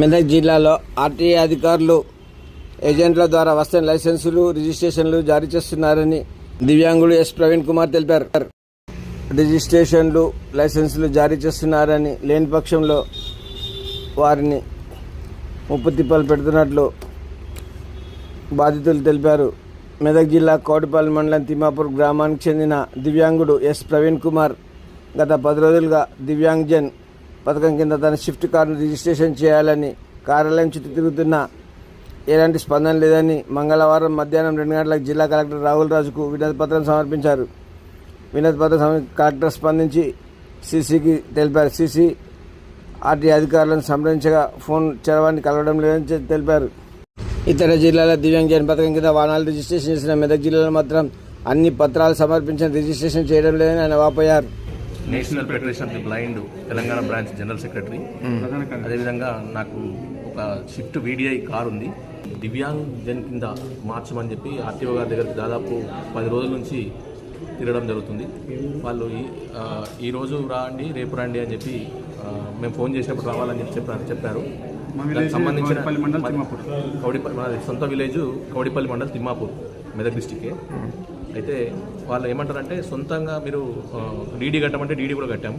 మెదక్ జిల్లాలో ఆర్టీఏ అధికారులు ఏజెంట్ల ద్వారా వస్తున్న లైసెన్సులు రిజిస్ట్రేషన్లు జారీ చేస్తున్నారని దివ్యాంగుడు ఎస్. ప్రవీణ్ కుమార్ తెలిపారు. రిజిస్ట్రేషన్లు లైసెన్సులు జారీ చేస్తున్నారని లేని పక్షంలో వారిని ముప్పు తిప్పలు పెడుతున్నట్లు బాధితులు తెలిపారు. మెదక్ జిల్లా కోటిపల్లి మండలం తిమ్మాపూర్ గ్రామానికి చెందిన దివ్యాంగుడు ఎస్. ప్రవీణ్ కుమార్ గత పది రోజులుగా దివ్యాంగ్జన్ పథకం కింద తన షిఫ్ట్ కార్ను రిజిస్ట్రేషన్ చేయాలని కార్యాలయం చుట్టూ తిరుగుతున్న ఎలాంటి స్పందన లేదని మంగళవారం మధ్యాహ్నం రెండు గంటలకు జిల్లా కలెక్టర్ రాహుల్ రాజుకు వినతి పత్రం సమర్పించారు. వినతి పత్రం కలెక్టర్ స్పందించి సీసీకి తెలిపారు. సీసీ ఆర్టీ అధికారులను సంప్రదించగా ఫోన్ చరవాణి కలవడం లేదని తెలిపారు. ఇతర జిల్లాల దివ్యాంగజన్ పథకం కింద వాహనాలు రిజిస్ట్రేషన్ చేసిన మెదక్ జిల్లాలో మాత్రం అన్ని పత్రాలు సమర్పించిన రిజిస్ట్రేషన్ చేయడం లేదని ఆయన వాపోయారు. National Federation of the Blind Telangana branch general secretary. అదేవిధంగా నాకు ఒక షిఫ్ట్ వీడిఐ కార్ ఉంది. దివ్యాంగ్ జన్ కింద మార్చమని చెప్పి ఆర్టీఓ గారి దగ్గరికి దాదాపు పది రోజుల నుంచి తిరగడం జరుగుతుంది. వాళ్ళు ఈ ఆ, ఈ రోజు రాండి రేపు రండి అని చెప్పి మేము ఫోన్ చేసినప్పుడు రావాలని చెప్పి చెప్పారు. చెప్పారు దానికి సంబంధించిన కౌడిపల్లి మన సొంత విలేజ్ కౌడిపల్లి మండల్ తిమ్మాపూర్ మెదక్ డిస్టికే అయితే వాళ్ళు ఏమంటారంటే సొంతంగా మీరు డీడీ కట్టమంటే డీడీ కూడా కట్టాము.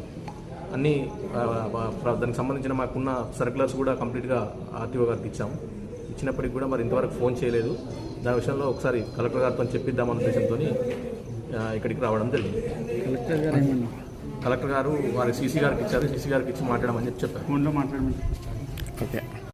అన్ని దానికి సంబంధించిన మాకున్న సర్కులర్స్ కూడా కంప్లీట్గా ఆర్టీఓ గారికి ఇచ్చాము. ఇచ్చినప్పటికి కూడా మరి ఇంతవరకు ఫోన్ చేయలేదు. దాని విషయంలో ఒకసారి కలెక్టర్ గారితో చెప్పిద్దామన్న ఉద్దేశంతో ఇక్కడికి రావడం జరిగింది. కలెక్టర్ గారు వారి సీసీ గారికి ఇచ్చారు. సీసీ గారికి ఇచ్చి మాట్లాడమని చెప్పి చెప్పారు. ఫోన్లో మాట్లాడమని ఓకే.